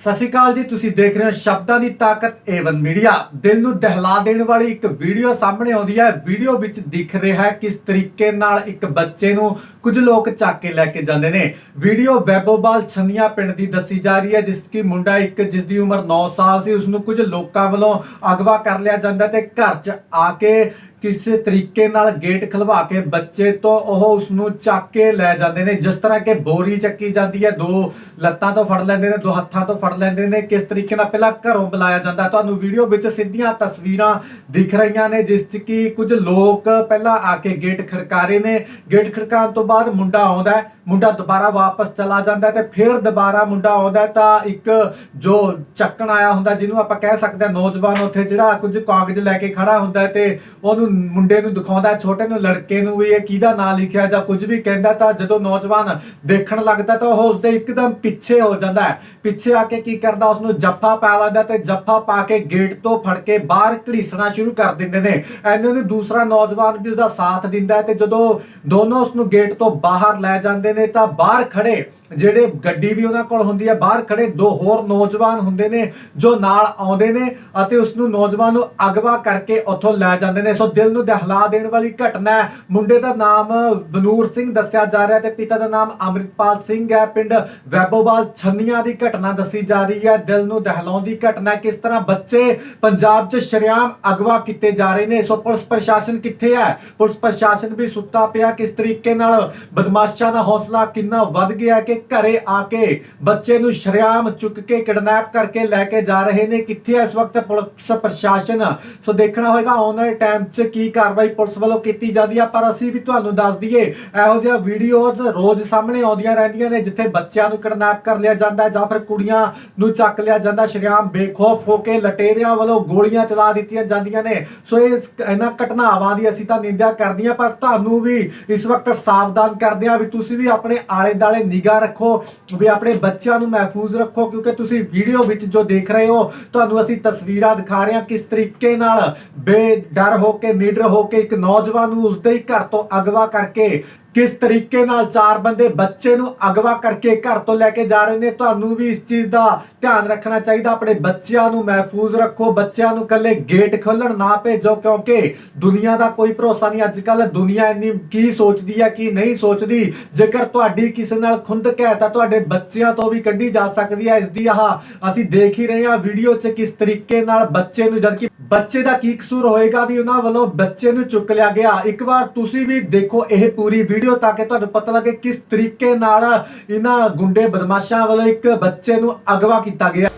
ਸਤਿ ਸ਼੍ਰੀ ਅਕਾਲ ਜੀ, ਤੁਸੀਂ ਦੇਖ ਰਹੇ ਹੋ ਸ਼ਬਦਾਂ ਦੀ ਤਾਕਤ ਏਵਨ ਮੀਡੀਆ। ਦਿਲ ਨੂੰ ਦਹਿਲਾ ਦੇਣ ਵਾਲੀ ਇੱਕ ਵੀਡੀਓ ਸਾਹਮਣੇ ਆਉਂਦੀ ਹੈ। ਵੀਡੀਓ ਵਿੱਚ ਦਿਖ ਰਿਹਾ ਹੈ ਕਿਸ ਤਰੀਕੇ ਨਾਲ ਇੱਕ ਬੱਚੇ ਨੂੰ ਕੁਝ ਲੋਕ ਚੱਕ ਕੇ ਲੈ ਕੇ ਜਾਂਦੇ ਨੇ। ਵੀਡੀਓ ਵੈਬੋਬਾਲ ਛੰਨੀਆਂ ਪਿੰਡ ਦੀ ਦੱਸੀ ਜਾ ਰਹੀ ਹੈ, ਜਿਸ ਕੀ ਮੁੰਡਾ ਇੱਕ, ਜਿਸ ਦੀ ਉਮਰ 9 ਸਾਲ ਸੀ ਉਸ ਨੂੰ ਕੁਝ ਲੋਕਾਂ ਵੱਲੋਂ ਅਗਵਾ ਕਰ ਲਿਆ ਜਾਂਦਾ ਤੇ ਘਰ 'ਚ ਆ ਕੇ ਕਿਸੇ ਤਰੀਕੇ ਨਾਲ ਗੇਟ ਖਲਵਾ ਕੇ ਬੱਚੇ ਤੋਂ ਉਹ ਉਸ ਨੂੰ ਚੱਕ ਕੇ ਲੈ ਜਾਂਦੇ ਨੇ। ਜਿਸ ਤਰ੍ਹਾਂ ਕਿ ਬੋਰੀ ਚੱਕੀ ਜਾਂਦੀ ਹੈ, ਦੋ ਲੱਤਾਂ ਤੋਂ ਫੜ ਲੈਂਦੇ ਨੇ, ਦੋ ਹੱਥਾਂ ਤੋਂ ਫੜ ਲੈਂਦੇ ਨੇ। ਕਿਸ ਤਰੀਕੇ ਨਾਲ ਪਹਿਲਾਂ ਘਰੋਂ ਬੁਲਾਇਆ ਜਾਂਦਾ। ਤੁਹਾਨੂੰ ਵੀਡੀਓ ਵਿੱਚ ਸਿੱਧੀਆਂ ਤਸਵੀਰਾਂ ਦਿਖ ਰਹੀਆਂ ਨੇ, ਜਿਸ 'ਚ ਕਿ ਕੁਝ ਲੋਕ ਪਹਿਲਾਂ ਆ ਕੇ ਗੇਟ ਖੜਕਾ ਰਹੇ ਨੇ। ਗੇਟ ਖੜਕਾਉਣ ਤੋਂ ਬਾਅਦ ਮੁੰਡਾ ਆਉਂਦਾ ਹੈ। ਮੁੰਡਾ ਦੁਬਾਰਾ ਵਾਪਸ ਚਲਾ ਜਾਂਦਾ ਹੈ ਤੇ ਫਿਰ ਦੁਬਾਰਾ ਮੁੰਡਾ ਆਉਂਦਾ ਤਾਂ ਇੱਕ ਜੋ ਚੱਕਣ ਆਇਆ ਹੁੰਦਾ ਜਿਹਨੂੰ ਆਪਾਂ ਕਹਿ ਸਕਦੇ ਹਾਂ ਨੌਜਵਾਨ ਉੱਥੇ ਜਿਹੜਾ ਕੁਝ ਕਾਗਜ਼ ਲੈ ਕੇ ਖੜਾ ਹੁੰਦਾ ਹੈ ਤੇ ਉਹਨੂੰ ਮੁੰਡੇ ਨੂੰ ਦਿਖਾਉਂਦਾ ਛੋਟੇ ਨੂੰ, ਲੜਕੇ ਨੂੰ ਵੀ ਇਹ ਕਿਹਦਾ ਨਾਂ ਲਿਖਿਆ ਜਾਂ ਕੁਝ ਵੀ ਕਹਿੰਦਾ ਤਾਂ ਜਦੋਂ ਨੌਜਵਾਨ ਦੇਖਣ ਲੱਗਦਾ ਤਾਂ ਉਹ ਉਸਦੇ ਇੱਕਦਮ ਪਿੱਛੇ ਹੋ ਜਾਂਦਾ ਹੈ। ਪਿੱਛੇ ਆ ਕੇ ਕੀ ਕਰਦਾ ਉਸ ਨੂੰ ਜੱਫਾ ਪਾ ਲੈਂਦਾ ਤੇ ਜੱਫਾ ਪਾ ਕੇ ਗੇਟ ਤੋਂ ਫੜ ਕੇ ਬਾਹਰ ਘੜੀਸਣਾ ਸ਼ੁਰੂ ਕਰ ਦਿੰਦੇ ਨੇ। ਐਨੇ ਨੂੰ ਦੂਸਰਾ ਨੌਜਵਾਨ ਵੀ ਉਸਦਾ ਸਾਥ ਦਿੰਦਾ ਹੈ ਤੇ ਜਦੋਂ ਦੋਨੋਂ ਉਸ ਨੂੰ ਗੇਟ ਤੋਂ ਬਾਹਰ ਲੈ ਜਾਂਦੇ ਨੇ ਤਾਂ ਬਾਹਰ ਖੜੇ ਜਿਹੜੇ ਗੱਡੀ ਵੀ ਉਹਨਾਂ ਕੋਲ ਹੁੰਦੀ ਹੈ ਬਾਹਰ ਖੜੇ ਦੋ ਹੋਰ ਨੌਜਵਾਨ ਹੁੰਦੇ ਨੇ ਜੋ ਨਾਲ ਆਉਂਦੇ ਨੇ ਅਤੇ ਉਸ ਨੂੰ ਨੌਜਵਾਨ ਨੂੰ ਅਗਵਾ ਕਰਕੇ ਉੱਥੋਂ ਲੈ ਜਾਂਦੇ ਨੇ। ਸੋ ਦਿਲ ਨੂੰ ਦਹਿਲਾ ਦੇਣ ਵਾਲੀ ਘਟਨਾ ਹੈ। ਮੁੰਡੇ ਦਾ ਨਾਮ ਬਨੂਰ ਸਿੰਘ ਦੱਸਿਆ ਜਾ ਰਿਹਾ ਤੇ ਪਿਤਾ ਦਾ ਨਾਮ ਅਮਰਿਤਪਾਲ ਸਿੰਘ ਹੈ। ਪਿੰਡ ਵੈਬੋਵਾਲ ਛੰਨੀਆਂ ਦੀ ਘਟਨਾ ਦੱਸੀ ਜਾ ਰਹੀ ਹੈ। ਦਿਲ ਨੂੰ ਦਹਿਲਾਉਂਦੀ ਘਟਨਾ ਕਿਸ ਤਰ੍ਹਾਂ ਬੱਚੇ ਪੰਜਾਬ 'ਚ ਸ਼ਰੇਆਮ ਅਗਵਾ ਕੀਤੇ ਜਾ ਰਹੇ ਨੇ? ਸੋ ਪੁਲਿਸ ਪ੍ਰਸ਼ਾਸਨ ਕਿੱਥੇ ਹੈ? ਪੁਲਿਸ ਪ੍ਰਸ਼ਾਸਨ ਵੀ ਸੁੱਤਾ ਪਿਆ। ਕਿਸ ਤਰੀਕੇ ਨਾਲ ਬਦਮਾਸ਼ਾਂ ਦਾ ਹੌਸਲਾ ਕਿੰਨਾ ਵੱਧ ਗਿਆ ਕਿ ਘਰੇ ਆ ਕੇ ਬੱਚੇ ਨੂੰ ਸ਼ਰੇਆਮ ਚੁੱਕ ਕੇ ਕਿਡਨੈਪ ਕਰਕੇ ਲੈ ਕੇ ਜਾ ਰਹੇ ਨੇ। ਕਿੱਥੇ ਇਸ ਵਕਤ ਪੁਲਿਸ ਪ੍ਰਸ਼ਾਸਨ? ਸੋ ਦੇਖਣਾ ਹੋਏਗਾ ਆਉਣ ਵਾਲੇ ਟਾਈਮ 'ਚ ਕੀ ਕਾਰਵਾਈ ਪੁਲਿਸ ਵੱਲੋਂ ਕੀਤੀ ਜਾਂਦੀ ਹੈ ਪਰ ਅਸੀਂ ਵੀ ਤੁਹਾਨੂੰ ਦੱਸ ਦਈਏ, ਇਹੋ ਜਿਹੀਆਂ ਵੀਡੀਓਜ਼ ਰੋਜ਼ ਸਾਹਮਣੇ ਆਉਂਦੀਆਂ ਰਹਿੰਦੀਆਂ ਨੇ, ਜਿੱਥੇ ਬੱਚਿਆਂ ਨੂੰ ਕਿਡਨੈਪ ਕਰ ਲਿਆ ਜਾਂਦਾ ਹੈ ਜਾਂ ਫਿਰ ਕੁੜੀਆਂ ਨੂੰ ਚੱਕ ਲਿਆ ਜਾਂਦਾ। ਸ਼ਰੇਆਮ ਬੇਖੌਫ ਹੋ ਕੇ ਲਟੇਰਿਆਂ ਵੱਲੋਂ ਗੋਲੀਆਂ ਚਲਾ ਦਿੱਤੀਆਂ ਜਾਂਦੀਆਂ ਨੇ। ਸੋ ਇਹ ਇਹਨਾਂ ਘਟਨਾਵਾਂ ਦੀ ਅਸੀਂ ਤਾਂ ਨਿੰਦਿਆ ਕਰਦੀਆਂ ਪਰ ਤੁਹਾਨੂੰ ਵੀ ਇਸ ਵਕਤ ਸਾਵਧਾਨ ਕਰਦੇ ਆ ਵੀ ਤੁਸੀਂ ਵੀ ਆਪਣੇ ਆਲੇ ਦਾਲੇ ਨਿਗਾਹ ਰੱਖੋ, ਵੀ ਆਪਣੇ ਬੱਚਿਆਂ ਨੂੰ ਮਹਿਫੂਜ਼ ਰੱਖੋ, ਕਿਉਂਕਿ ਤੁਸੀਂ ਵੀਡੀਓ ਵਿੱਚ ਜੋ ਦੇਖ ਰਹੇ ਹੋ, ਤੁਹਾਨੂੰ ਅਸੀਂ ਤਸਵੀਰਾਂ ਦਿਖਾ ਰਹੇ ਹਾਂ ਕਿਸ ਤਰੀਕੇ ਨਾਲ ਬੇਡਰ ਹੋ ਕੇ, ਨੀਡਰ ਹੋ ਕੇ ਇੱਕ ਨੌਜਵਾਨ ਨੂੰ ਉਸਦੇ ਹੀ ਘਰ ਤੋਂ ਅਗਵਾ ਕਰਕੇ ਕਿਸ ਤਰੀਕੇ ਨਾਲ ਚਾਰ ਬੰਦੇ ਬੱਚੇ ਨੂੰ ਅਗਵਾ ਕਰਕੇ ਘਰ ਤੋਂ ਲੈ ਕੇ ਜਾ ਰਹੇ ਨੇ, ਤੁਹਾਨੂੰ ਵੀ ਇਸ ਚੀਜ਼ ਦਾ ਧਿਆਨ ਰੱਖਣਾ ਚਾਹੀਦਾ। ਆਪਣੇ ਬੱਚਿਆਂ ਨੂੰ ਮਹਿਫੂਜ਼ ਰੱਖੋ, ਬੱਚਿਆਂ ਨੂੰ ਕੱਲੇ ਗੇਟ ਖੋਲਣ ਨਾ ਭੇਜੋ, ਕਿਉਂਕਿ ਦੁਨੀਆ ਦਾ ਕੋਈ ਭਰੋਸਾ ਨਹੀਂ। ਅੱਜ ਕੱਲ ਦੁਨੀਆ ਇੰਨੀ ਕੀ ਸੋਚਦੀ ਹੈ, ਕੀ ਨਹੀਂ ਸੋਚਦੀ। ਜੇਕਰ ਤੁਹਾਡੀ ਕਿਸੇ ਨਾਲ ਖੁੰਦਕ ਹੈ, ਤਾਂ ਤੁਹਾਡੇ ਬੱਚਿਆਂ ਤੋਂ ਵੀ ਕੱਢੀ ਜਾ ਸਕਦੀ ਹੈ। ਇਸ ਦੀ ਆਹ ਅਸੀਂ ਦੇਖ ਹੀ ਰਹੇ ਹਾਂ ਵੀਡੀਓ 'ਚ ਕਿਸ ਤਰੀਕੇ ਨਾਲ ਬੱਚੇ ਨੂੰ, ਜਦਕਿ ਬੱਚੇ ਦਾ ਕੀ ਕਸੂਰ ਹੋਏਗਾ ਵੀ ਉਹਨਾਂ ਵੱਲੋਂ ਬੱਚੇ ਨੂੰ ਚੁੱਕ ਲਿਆ ਗਿਆ। ਇੱਕ ਵਾਰ ਤੁਸੀਂ ਵੀ ਦੇਖੋ, ਇਹ ਪੂਰੀ ਵੀਡੀਓ ਤਾਂ ਕਿ ਤੁਹਾਨੂੰ ਪਤਾ ਲੱਗੇ ਕਿਸ ਤਰੀਕੇ ਨਾਲ ਇਹਨਾਂ ਗੁੰਡੇ ਬਦਮਾਸ਼ਾਂ ਵੱਲੋਂ ਇੱਕ ਬੱਚੇ ਨੂੰ ਅਗਵਾ ਕੀਤਾ ਗਿਆ।